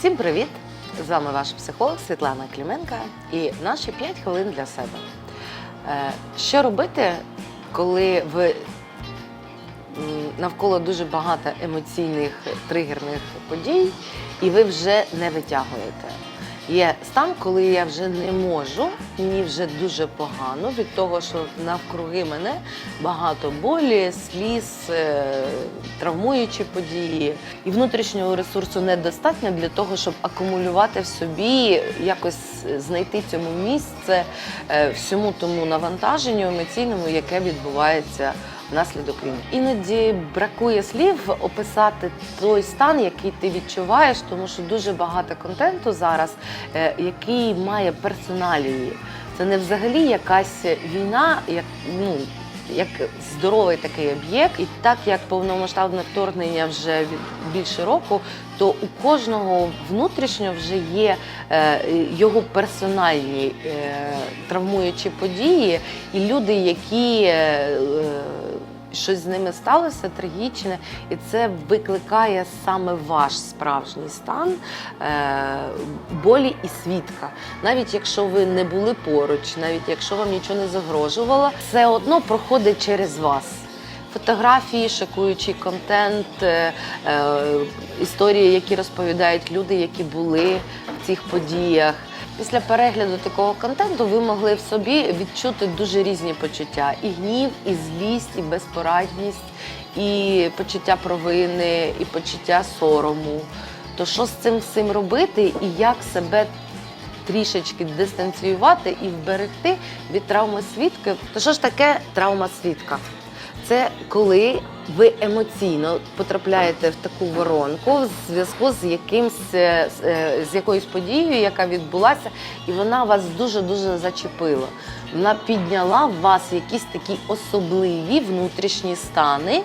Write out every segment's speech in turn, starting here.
Всім привіт! З вами ваш психолог Світлана Кліменка і наші 5 хвилин для себе. Е, Що робити, коли ви навколо дуже багато емоційних тригерних подій, і ви вже не витягуєте? Є стан, коли я вже не можу, мені вже дуже погано від того, що навкруги мене багато болі, сліз, е, травмуючі події. І внутрішнього ресурсу недостатньо для того, щоб акумулювати в собі, якось знайти цьому місце е, всьому тому навантаженню емоційному, яке відбувається внаслідок війни. Іноді бракує слів описати той стан, який ти відчуваєш, тому що дуже багато контенту зараз, е, який має персоналії. Це не взагалі якась війна, як ну. Як здоровий такий об'єкт, і так як повномасштабне вторгнення вже від більше року, то у кожного внутрішньо вже є е, його персональні е, травмуючі події, і люди, які е, е, щось з ними сталося трагічне, і це викликає саме ваш справжній стан е, болі і свідка. Навіть якщо ви не були поруч, навіть якщо вам нічого не загрожувало, все одно проходить через вас. Фотографії, шокуючий контент, е, е, історії, які розповідають люди, які були в цих подіях. Після перегляду такого контенту ви могли в собі відчути дуже різні почуття: і гнів, і злість, і безпорадність, і почуття провини, і почуття сорому. То що з цим всім робити, і як себе трішечки дистанціювати і вберегти від травми свідки? То що ж таке травма свідка? Це коли ви емоційно потрапляєте в таку воронку в зв'язку з якимсь е, е, з якоюсь подією, яка відбулася, і вона вас дуже дуже зачепила. Вона підняла в вас якісь такі особливі внутрішні стани,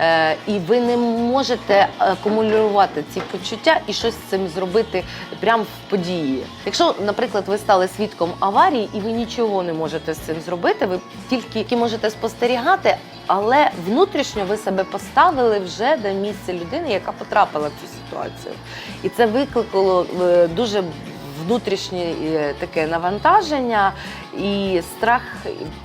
е, і ви не можете акумулювати ці почуття і щось з цим зробити прямо в події. Якщо, наприклад, ви стали свідком аварії і ви нічого не можете з цим зробити, ви тільки можете спостерігати, але внутрішньо ви себе поставили вже на місце людини, яка потрапила в цю ситуацію. І це викликало е, дуже внутрішнє е, таке навантаження, і страх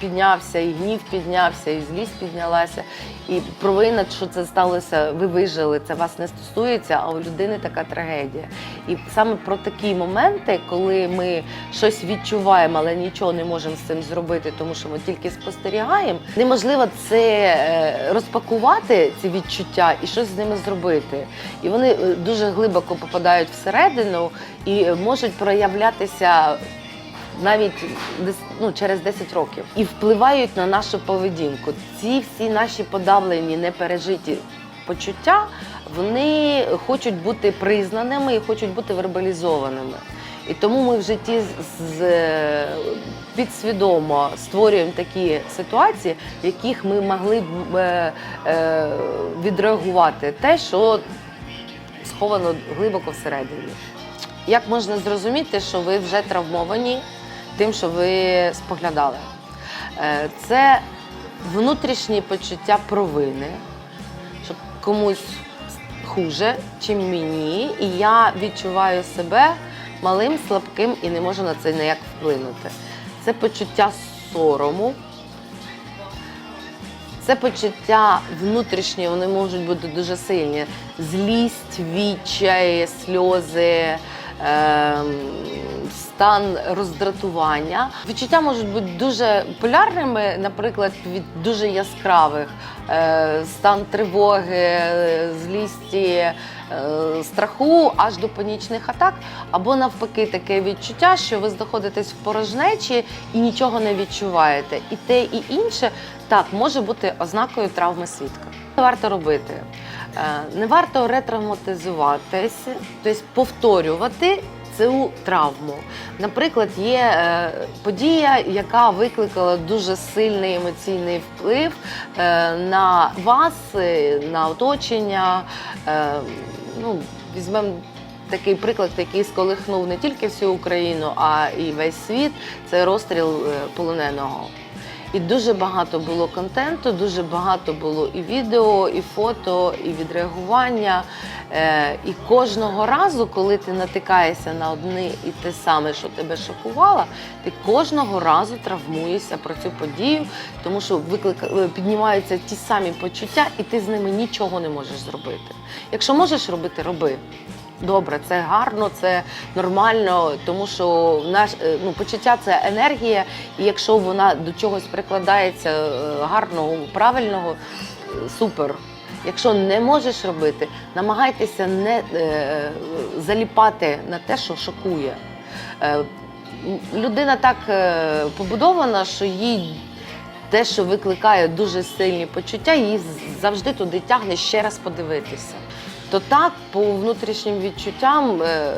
піднявся, і гнів піднявся, і злість піднялася. І провина, що це сталося, ви вижили, це вас не стосується, а у людини така трагедія. І саме про такі моменти, коли ми щось відчуваємо, але нічого не можемо з цим зробити, тому що ми тільки спостерігаємо, неможливо це е, розпакувати, ці відчуття, і щось з ними зробити. І вони е, дуже глибоко попадають всередину і е, можуть проявлятися навіть ну, через 10 років і впливають на нашу поведінку. Ці всі наші подавлені, непережиті почуття, вони хочуть бути признаними і хочуть бути вербалізованими. І тому ми в житті з, з підсвідомо створюємо такі ситуації, в яких ми могли б е, е, відреагувати те, що сховано глибоко всередині. Як можна зрозуміти, що ви вже травмовані тим, що ви споглядали? Е, Це внутрішні почуття провини, що комусь хуже, чим мені, і я відчуваю себе малим, слабким і не можу на це ніяк вплинути. Це почуття сорому. Це почуття внутрішні, вони можуть бути дуже сильні. Злість, відчай, сльози, стан роздратування. Відчуття можуть бути дуже полярними, наприклад, від дуже яскравих е, стан тривоги, злісті, е, страху аж до панічних атак, або навпаки, таке відчуття, що ви знаходитесь в порожнечі і нічого не відчуваєте. І те, і інше так може бути ознакою травми свідка. Варто робити? Е, Не варто ретравматизуватись, тобто повторювати цю травму. Наприклад, є е, подія, яка викликала дуже сильний емоційний вплив е, на вас, на оточення. Ну, візьмемо такий приклад, який сколихнув не тільки всю Україну, а і весь світ. Це розстріл полоненого. І дуже багато було контенту, дуже багато було і відео, і фото, і відреагування. Е, І кожного разу, коли ти натикаєшся на одне і те саме, що тебе шокувало, ти кожного разу травмуєшся про цю подію, тому що виклика... е, піднімаються ті самі почуття, і ти з ними нічого не можеш зробити. Якщо можеш робити, роби. Добре, це гарно, це нормально, тому що наш е, ну, почуття це енергія, і якщо вона до чогось прикладається е, гарного, правильного, е, супер. Якщо не можеш робити, намагайтеся не е, заліпати на те, що шокує. Е, людина так е, побудована, що їй те, що викликає дуже сильні почуття, її завжди туди тягне ще раз подивитися. То так, по внутрішнім відчуттям, е,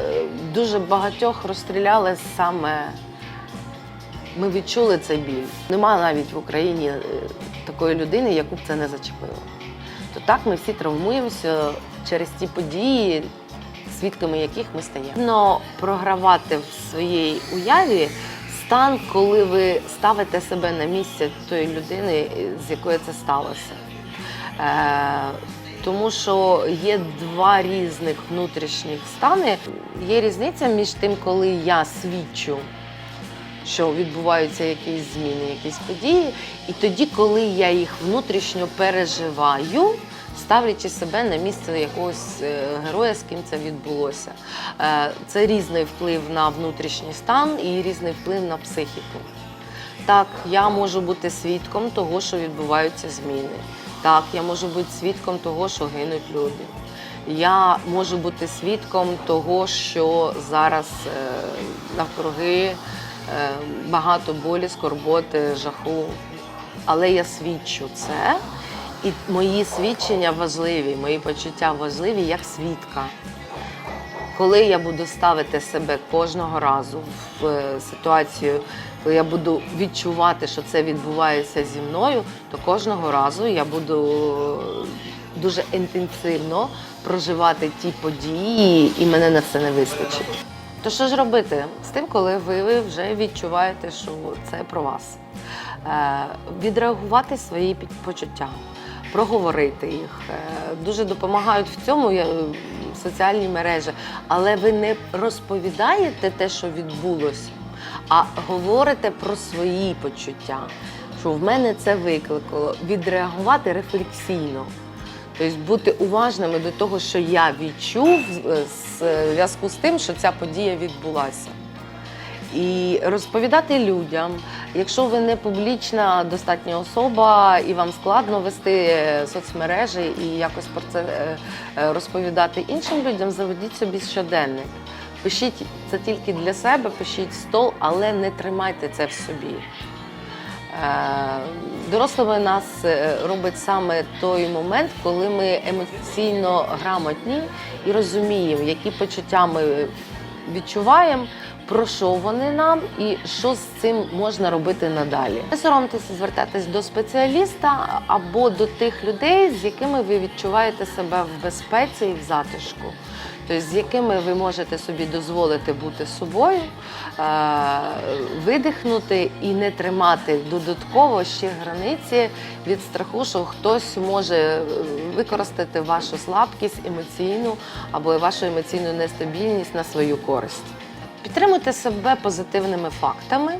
дуже багатьох розстріляли саме. Ми відчули цей біль. Нема навіть в Україні е, такої людини, яку б це не зачепило. То так ми всі травмуємося через ті події, свідками яких ми стаємо. Но програвати в своїй уяві стан, коли ви ставите себе на місце тої людини, з якої це сталося. Тому що є два різних внутрішніх стани. Є різниця між тим, коли я свідчу, що відбуваються якісь зміни, якісь події, і тоді, коли я їх внутрішньо переживаю, ставлячи себе на місце якогось е, героя, з ким це відбулося. Е, Це різний вплив на внутрішній стан і різний вплив на психіку. Так, я можу бути свідком того, що відбуваються зміни. Так, я можу бути свідком того, що гинуть люди. Я можу бути свідком того, що зараз е, навкруги е, багато болі, скорботи, жаху. Але я свідчу це, і мої свідчення важливі, мої почуття важливі як свідка. Коли я буду ставити себе кожного разу в е, ситуацію, коли я буду відчувати, що це відбувається зі мною, то кожного разу я буду е, дуже інтенсивно проживати ті події, і мене на це не вистачить. То що ж робити з тим, коли ви вже відчуваєте, що це про вас? Е, відреагувати свої почуття, проговорити їх. Е, дуже допомагають в цьому соціальні мережі, але ви не розповідаєте те, що відбулося, а говорите про свої почуття. Що в мене це викликало, відреагувати рефлексійно. Тобто бути уважними до того, що я відчув е, з е, зв'язку з тим, що ця подія відбулася. І розповідати людям, якщо ви не публічна достатня особа і вам складно вести е, соцмережі і якось про це е, е, розповідати іншим людям, заведіть собі щоденник. Пишіть це тільки для себе, пишіть стол, але не тримайте це в собі. Е, Дорослими нас е, робить саме той момент, коли ми емоційно грамотні і розуміємо, які почуття ми відчуваємо, про що вони нам і що з цим можна робити надалі. Не соромтеся звертатись до спеціаліста або до тих людей, з якими ви відчуваєте себе в безпеці і в затишку. Тобто, з якими ви можете собі дозволити бути собою, видихнути і не тримати додатково ще границі від страху, що хтось може е, використати вашу слабкість емоційну або вашу емоційну нестабільність на свою користь. Підтримуйте себе позитивними фактами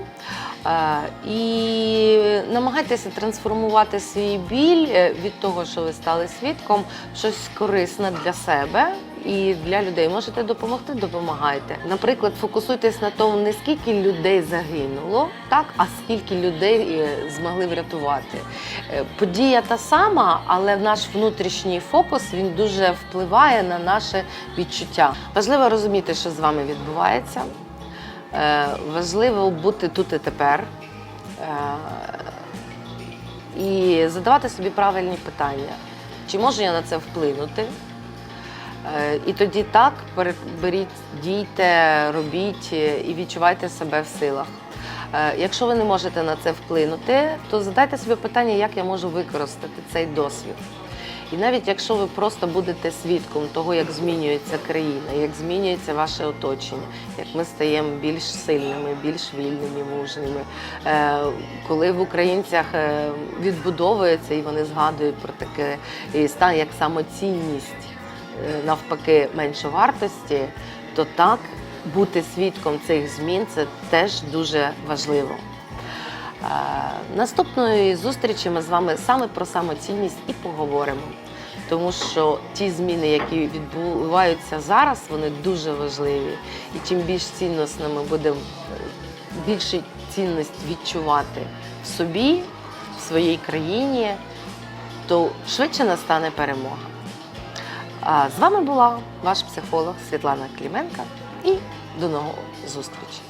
і намагайтеся трансформувати свій біль е, від того, що ви стали свідком, щось корисне для себе і для людей. Можете допомогти, допомагайте. Наприклад, фокусуйтесь на тому, не скільки людей загинуло, так, а скільки людей е, змогли врятувати. Е, Подія та сама, але наш внутрішній фокус він дуже впливає на наше відчуття. Важливо розуміти, що з вами відбувається. Е, Важливо бути тут і тепер. І задавати собі правильні питання. Чи можу я на це вплинути? Е, І тоді так беріть, дійте, робіть е, і відчувайте себе в силах. Е, Якщо ви не можете на це вплинути, то задайте собі питання, як я можу використати цей досвід. І навіть якщо ви просто будете свідком того, як змінюється країна, як змінюється ваше оточення, як ми стаємо більш сильними, більш вільними, мужніми, коли в українцях відбудовується і вони згадують про таке стан як самоцінність, е, навпаки, меншовартості, то так бути свідком цих змін це теж дуже важливо. Е, Наступної зустрічі ми з вами саме про самоцінність і поговоримо. Тому що ті зміни, які відбуваються зараз, вони дуже важливі. І чим більш цінностно ми будемо е, більше цінність відчувати в собі, в своїй країні, то швидше настане перемога. А з вами була ваш психолог Світлана Кліменка і до нового зустрічі.